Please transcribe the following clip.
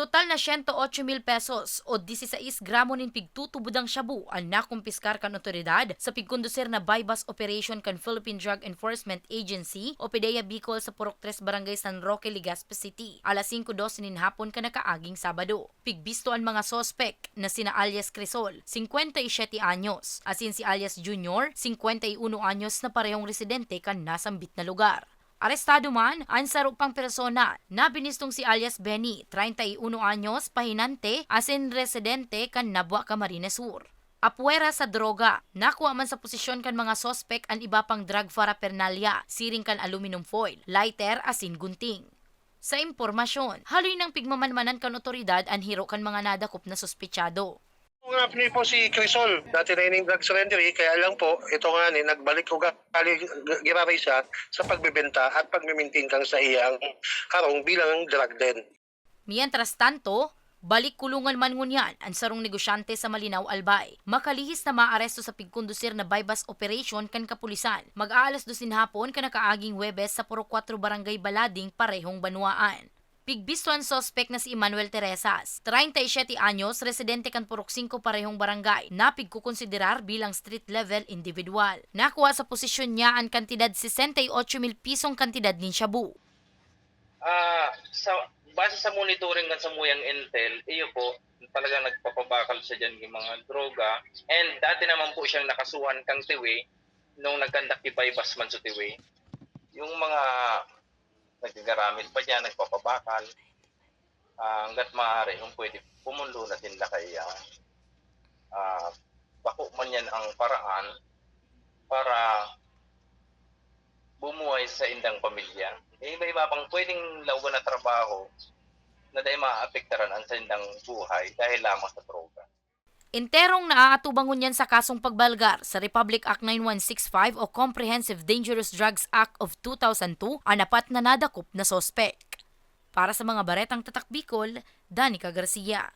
Total na 108 mil pesos o 16 gramo nin pigtutubudang shabu ang nakumpiskar kan otoridad sa pigkondusir na bypass operation kan Philippine Drug Enforcement Agency o PDEA Bicol sa Purok 3 Barangay San Roque, Legazpi City. Alas 5.12 nin hapon ka nakaaging Sabado. Pigbisto ang mga sospek na sina alias Crisol, 57 anyos, asin si alias Junior, 51 anyos na parehong residente kan nasambit na lugar. Arestado man ang sarupang persona na binistong si alias Benny, 31 anyos, pahinante, asin residente kan Nabwa, Camarines Sur. Apuera sa droga, nakuha man sa posisyon kan mga sospek ang iba pang drug paraphernalia, siring kan aluminum foil, lighter, asin gunting. Sa impormasyon, haloy ng pigmamanmanan kan otoridad ang hiro kan mga nadakop na sospechado. Nga ni po si Crisol, dati na ining drug surrendery, kaya lang po, ito nga ni, nagbalik ko gali giraray siya sa pagbibenta at pagmimintin kang sa iyang karong bilang drug den. Mientras tanto, balik kulungan man ngunyan ang sarong negosyante sa Malinaw Albay. Makalihis na maaresto sa pigkondusir na bypass operation kan kapulisan. Mag-aalas dosin hapon ka nakaaging Webes sa Puro 4 Barangay Balading parehong Banuaan. Pigbisto ang sospek na si Emmanuel Teresas, 37 anyos, residente kan Purok 5 parehong barangay, na pigkukonsiderar bilang street level individual. Nakuha sa posisyon niya ang kantidad 68 mil pisong kantidad ni Shabu. Ah, sa base sa monitoring ng sa Muyang Intel, iyo po, talaga nagpapabakal siya dyan ng mga droga. And dati naman po siyang nakasuhan kang tiwi nung nagkandak ni Baybas man sa tiwi. Yung mga nagagamit pa dyan, nagpapabakal. Ah, hanggat maaari, kung pwede, pumundo na din na kay ah, ah, bako man yan ang paraan para bumuhay sa indang pamilya. Eh, may iba pang pwedeng lawan na trabaho na dahil maapektaran ang sa indang buhay dahil lamang sa. Enterong naaatubangon yan sa kasong pagbalgar sa Republic Act 9165 o Comprehensive Dangerous Drugs Act of 2002 ang apat na nadakop na sospek. Para sa mga baretang tatak Bicol, Danica Garcia.